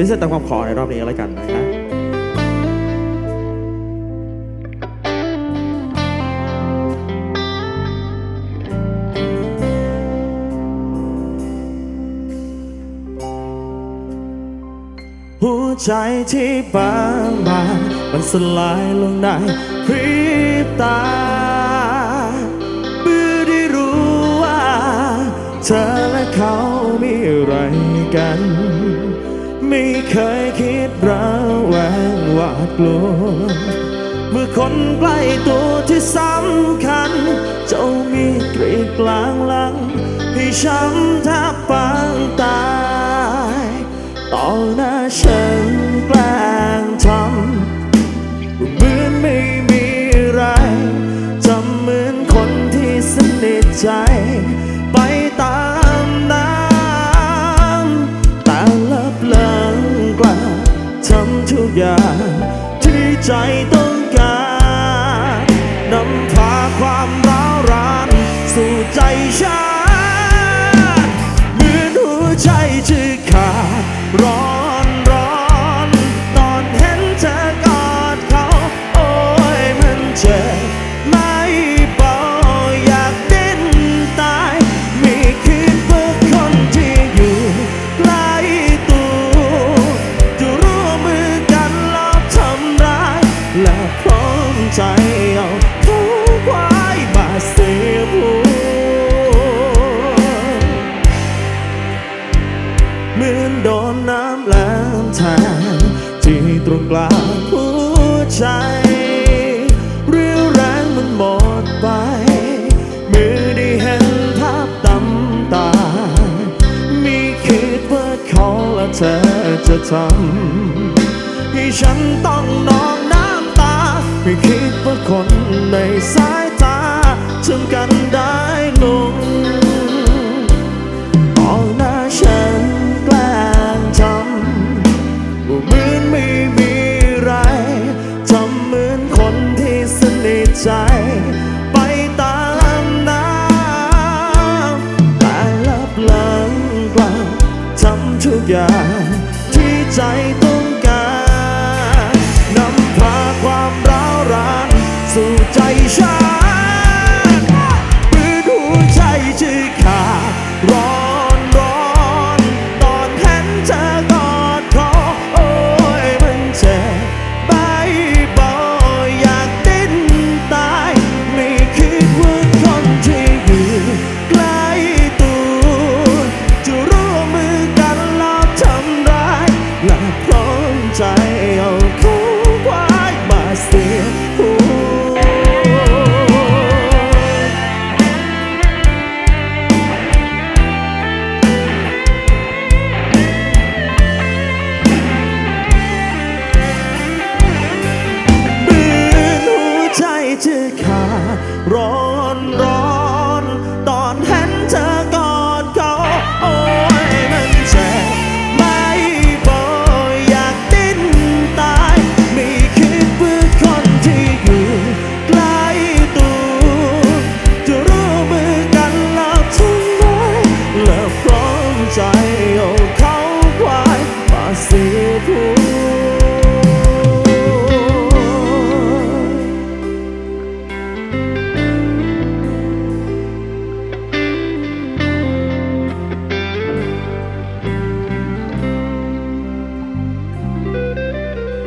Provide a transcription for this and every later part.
พิเศษตามความขอในรอบนี้แล้วกันนะครับหัวใจที่บางบางมันสลายลงในพริบตาเมื่อได้รู้ว่า เธอและเขามีอะไรกัน ไม่เคยคิดระแวงหวาดกลัว เมื่อคนใกล้ตัวที่สำคัญ เจ้ามีกรีดกลางหลัง ให้ช้ำแทบปางตายต่อหน้าฉันแกล้งทำเหมือนไม่มีอะไรจำเหมือนคนที่สนิทใจ ใจต้องการนำพาความร้าวรานสู่ใจฉัน ใจเอาผู้ควายมาเสียผู้เหมือนโดนน้ำแรงแทงที่ตรงกลางหัวใจ เรียวแรงมันหมดไปเมื่อได้เห็นภาพตำตา มีคิดว่าเขาและเธอจะทำให้ฉันต้องนอน ไม่คิดว่าคนในสายตาทำกันได้ลงมองหน้าฉันแกล้งทำว่าเหมือนไม่มีไรทำเหมือนคนที่สนิทใจไปตามน้ำแต่ลับหลังกลับทำทุกอย่างที่ใจ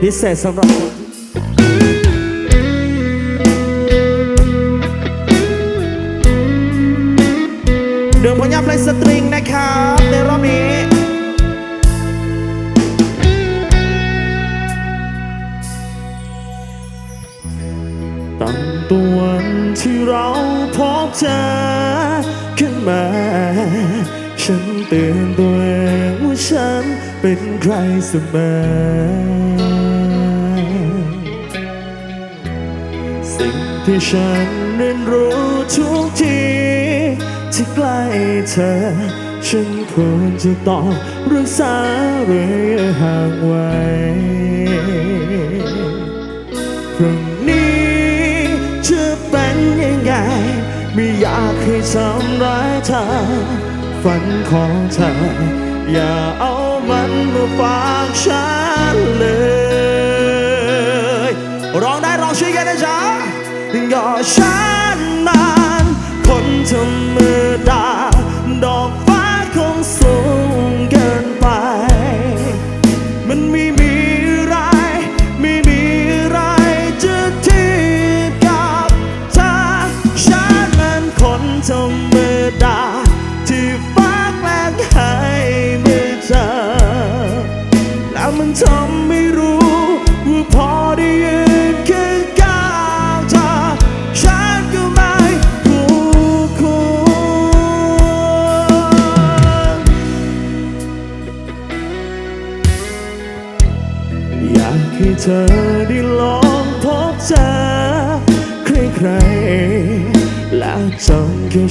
พิเศษสำหรับเดืองพยับเลยสตริงนะครับในรอบนี้ตั้งตัววันที่เราพบเจอขึ้นมา ฉันเตือนตัวเองว่าฉันเป็นใครเสมอ ที่ฉันเรียนรู้ทุกทีที่ใกล้เธอ ฉันควรจะต้องรักษาหรือห่างไว้พรุ่งนี้จะเป็นยังไง ไม่อยากให้ทำร้ายเธอ ฝันของเธอ อย่าเอามันมาฝากฉันเลย ร้องได้ร้องช่วยกันนะจ๊ะ your shine.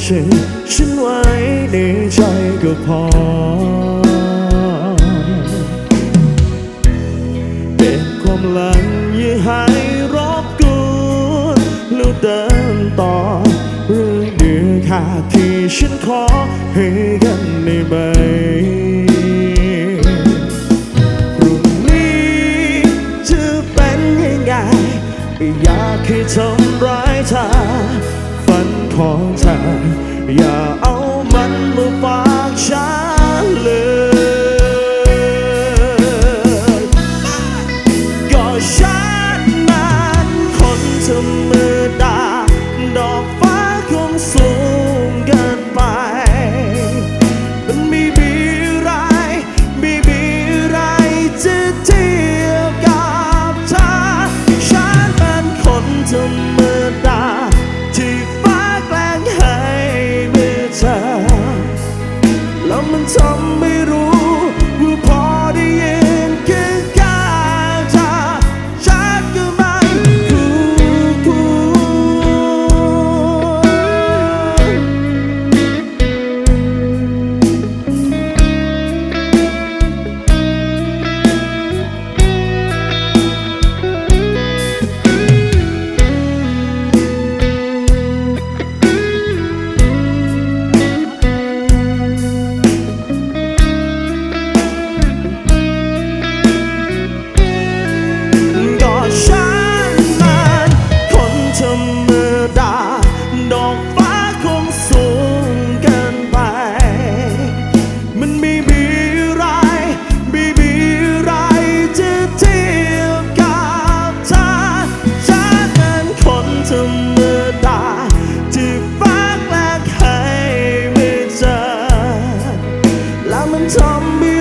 ชื่ฉันไว้ในใจก็พอ เป็นความหลังอย่าให้รบกวนแล้วเดินต่อเรื่องเดือดขาดที่ฉันขอให้กันในใบพรุ่งนี้จะเป็นยังไงอยากให้ทธอ 在呀 and zombies.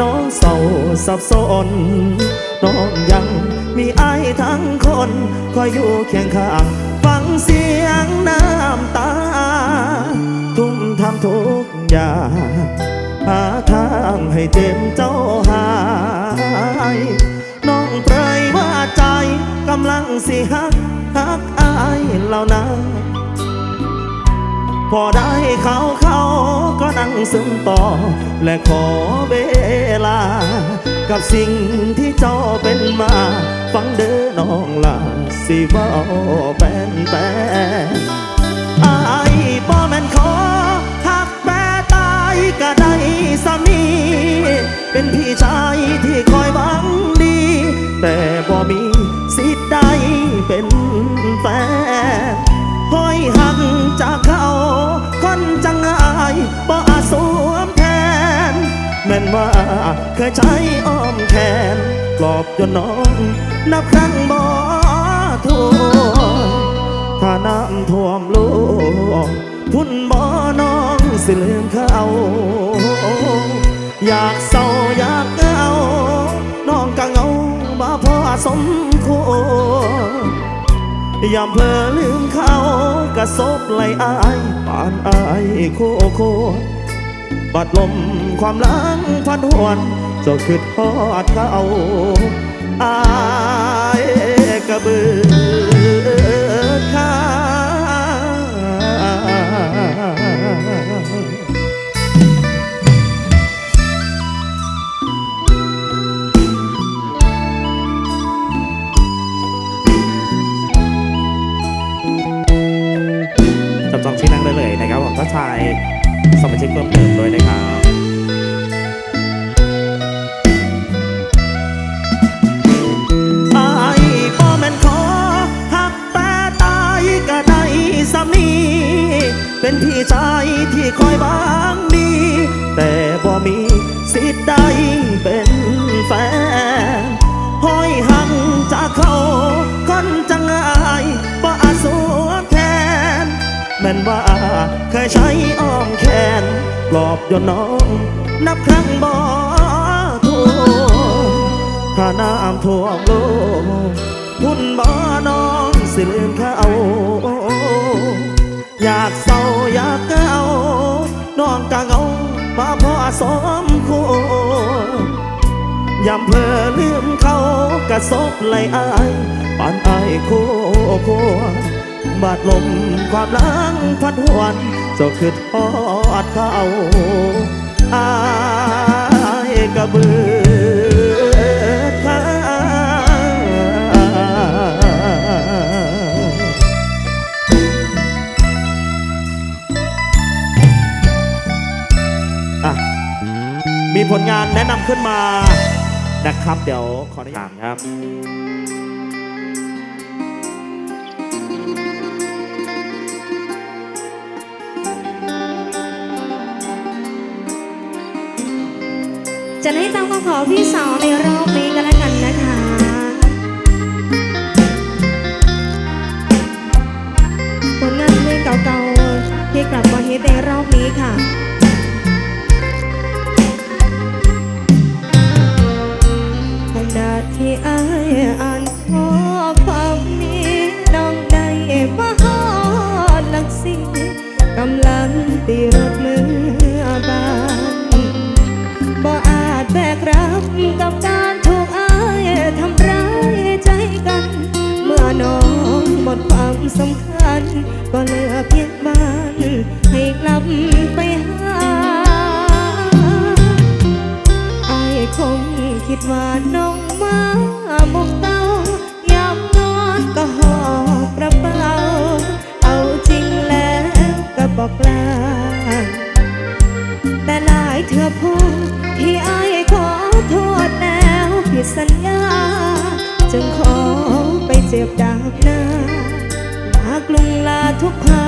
น้องเศร้าสับสน น้องยังมีไอทั้งคนคอยอยู่เคียงข้าง ฟังเสียงน้ำตา ทุ่มทำทุกอย่างหาทางให้เต็มเจ้าหาย น้องเปรยว่าใจกำลังสิฮักฮักอายเหล่านั้น พอได้เขาเขาก็นั่งซึมต่อ และขอเวลา กับสิ่งที่เจ้าเป็นมา ฟังเด้อน้องลาสิว่าแป้นแป้นอายบ่แม่นขอหักแปรตายก็ได้สามี เป็นพี่ชายที่คอยบังดี แต่บ่มีสิทธิ์ใดเป็นแฟนห้อยหา เคยใช้อ้อมแขนปลอบจนน้องนับครั้งบ่ทวนถ้าน้ำท่วมโลกทุนบ่น้องสิลืมเขา อยากเศร้าอยากเหงาน้องก็เงาบ่พอสมควรยามเพลอลืมเขากระซบไหลอายปานอายโคโค บัดลมความลังพันหวนเจ้าคือทอดเขาอายกระเบือ ถ้าน้ำท่วมโลกพุ่นบ่น้องสิลืมเขาอยากเศร้าอยากเหงาน้องกะเหงามาพอสมควรยามเพลอลืมเขากระซบไหลอายปานอายโคโคบาดลมความหลังพัดหวนเจ้าคือทอดเขาอายกระเบือ ผลงานแนะนำขึ้นมานะครับ เดี๋ยวขออนุญาตครับจะให้ตามคำขอพี่สาวในรอบนี้กันแล้วกันนะคะผลงานเพลงเก่าๆที่กลับมาฮิตในรอบนี้ค่ะ ขณะที่อายอ่านข้อความนี้น้องได้มาฮอดหลักสิกำลังตีรถมือบานบ่อาจแบกรับกับการถูกอายทำร้ายใจกัน เมื่อน้องหมดความสำคัญ ก็เหลือเพียงบ้านให้กลับไปหา คงคิดว่าน้องมาหมกเต้ายามนอนก็หอบกระเป๋า เอาจริงแล้วก็บอกลาแต่หลายเธอพูดที่ไอขอโทษแล้วผิดสัญญา จึงขอไปเจ็บดาบหน้าลากลุงลาทุกควา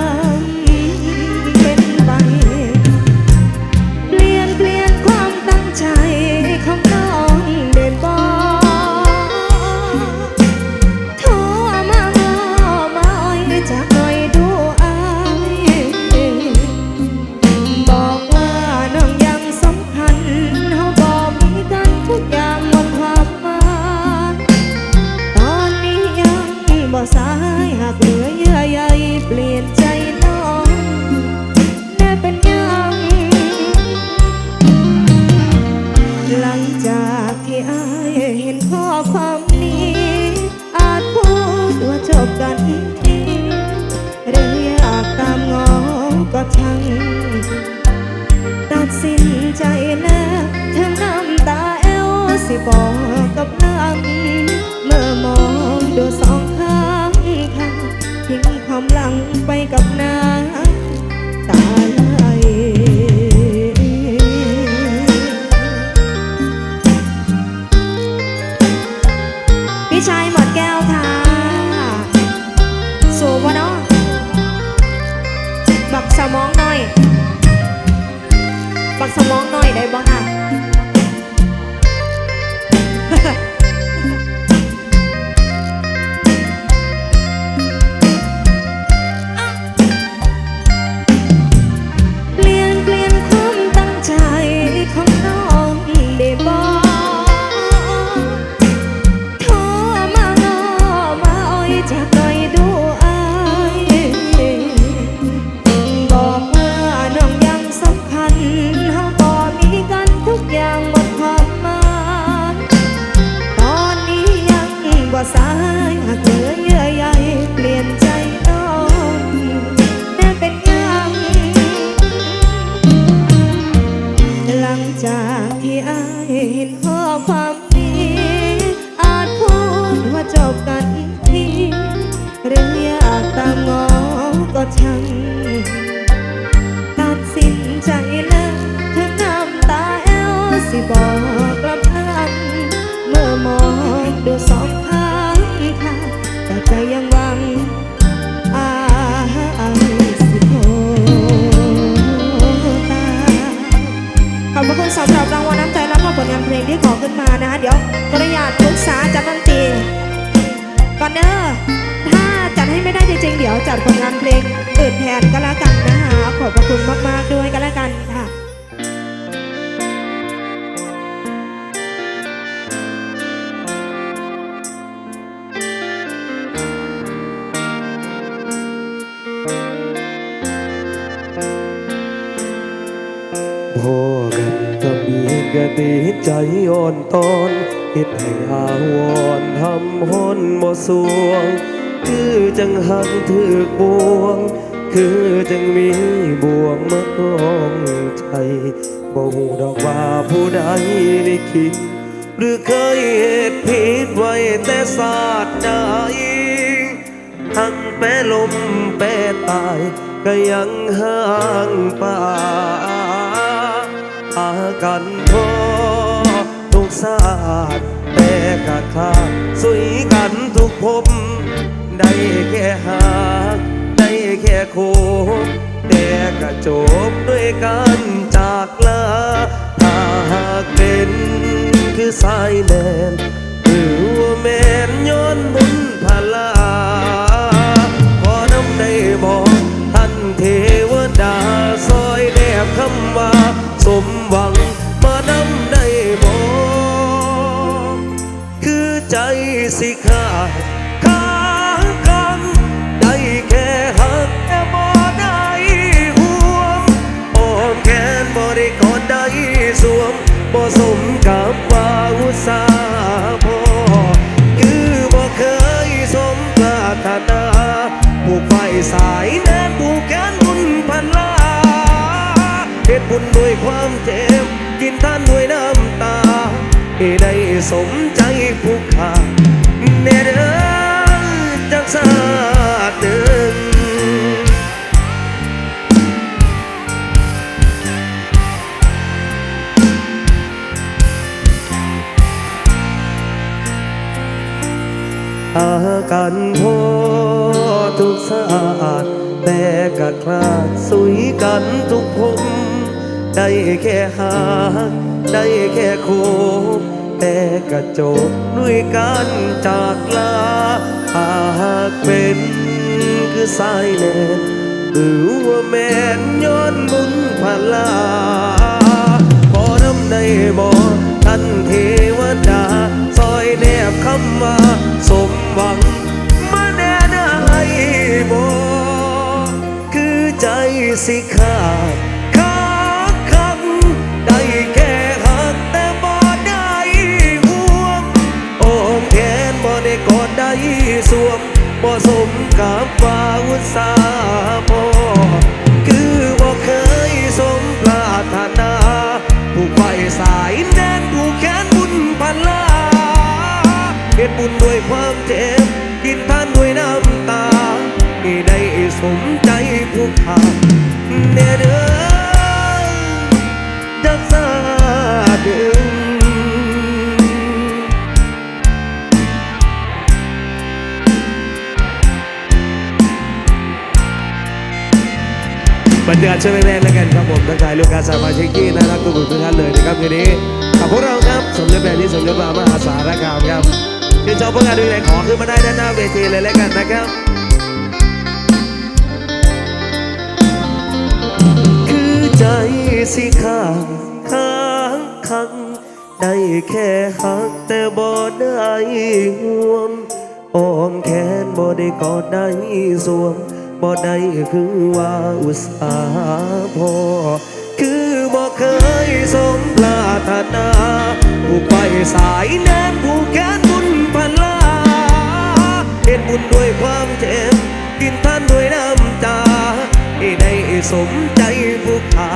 ษาจัดดนตรีก่อนเด้อถ้าจัดให้ไม่ได้จริงๆ เดี๋ยวจัดผลงานเพลงอื่นแทนก็แล้วกันนะคะขอบพระคุณมากๆด้วยก็แล้วกันค่ะพอกันก็มีกะติใจอ่อนตอน เฮ็ดให้อาวรณ์ทำห้นบ่สวง คือจังหักถือกบวง คือจังมีบ่วงมาคล้องใจบ่ฮู้ดอกว่าผู้ใดได้คิดหรือเคยเหตุผิดไว้แต่ศาสตร์ใดทั้งแปรลมแปรตายก็ยังห่างป่าอากันพอ ศาสตร์แต่กะคลาดสุยกันทุกภพได้แค่หากได้แค่โคบแต่กะจบด้วยการจากลาถ้าหากเป็นคือสายแลนหรือว่าแม่นย้อนบุญพลาขอน้ำได้บอกท่านเทวดาซอยแนบคำว่าสม สิขาดค้างกันได้แค่หักแต่บ่ได้ห่วงอ้อมแขนบ่ได้กอดได้สวมบ่สมกับว่าอุตสาห์พอคือบ่เคยสมปรารถนาผูกไฟสายแน่นผูกแขนบุญพันลาเหตุบุญด้วยความเจ็บกินท่านด้วยน้ำตาให้ได้สม อากันพอทุกศาสตร์แต่กะคลาดสุยกันทุกภพได้แค่หากได้แค่โคบแต่กะจบด้วยการจากลาหากเป็นคือสายแนนหรือว่าแม่นย้อนบุญพลาขอน้ำในบ่ท่านเทวดา ซอยแนบคำว่าสมหวัง บ่คือใจสิขาดขาดคำได้แค่หักแต่บ่ได้ห่วงโอ้มแขนบ่ได้กอดได้สวมบ่สมกับว่าอุตสาห์พอคือบ่เคยสมปรารถนาผู้ไฟสายแน่นผู้แขนบุญพันลาเหตุบุญด้วยความเจ็บกินทานด้วยน้ำ สมใจผู้ขาเนเด้อจักสาดึงบรรยากาศเชิญแรงๆแล้วกันครับผมทักทายลูกค้าสมาชิกที่น่ารักทุกคนทุกท่านเลยนะครับคืนนี้กับพวกเราครับสมเด็จแบบที่สมเด็จพระมหาสารคามครับชื่นชอบผลงานดูแลขอขึ้นมาได้ด้านหน้าเวทีเลยแล้วกันนะครับ ใจสิข้างค้างคังได้แค่หักแต่บ่ได้ห่วงอ้อมแขนบ่ได้กอดได้สวมบ่ได้คือว่าอุตสาห์พอคือบ่เคยสมปรารถนาผู้ไปสายแน่นผู้แขนบุญพันลาเห็นบุญด้วยความเจ็บกินท่านด้วยน้ำตาให้ได้สมใจผู้ขา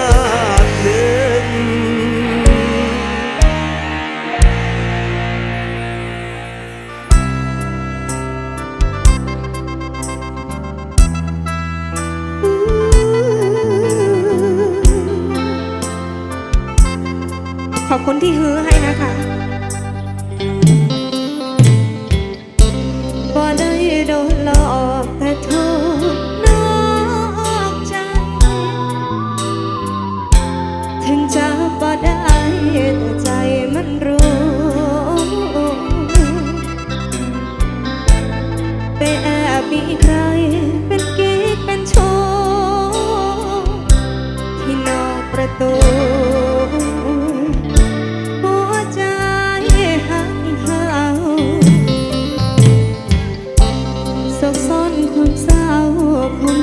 ขอบคุณที่ฮือให้นะคะ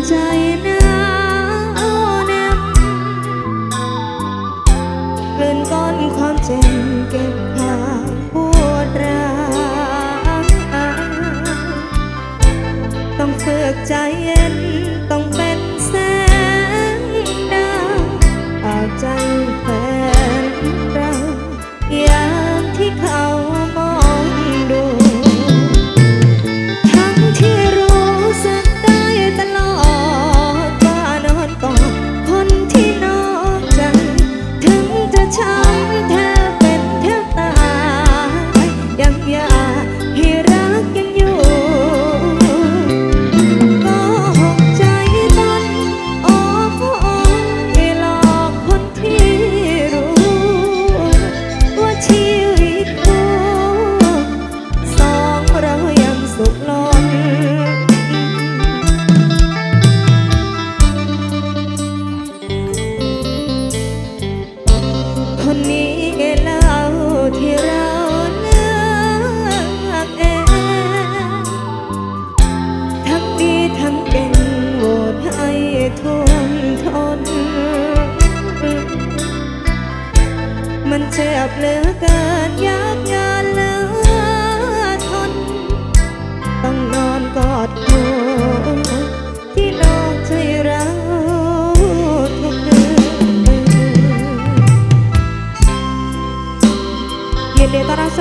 ใจ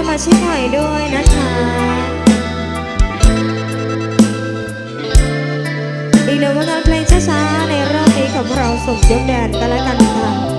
มาชิกใหม่ด้วยนะคะอีกหนึ่งผลงานเพลงช้าๆในรอบนี้ของเราส่งยกแดนกันแล้วกันค่ะ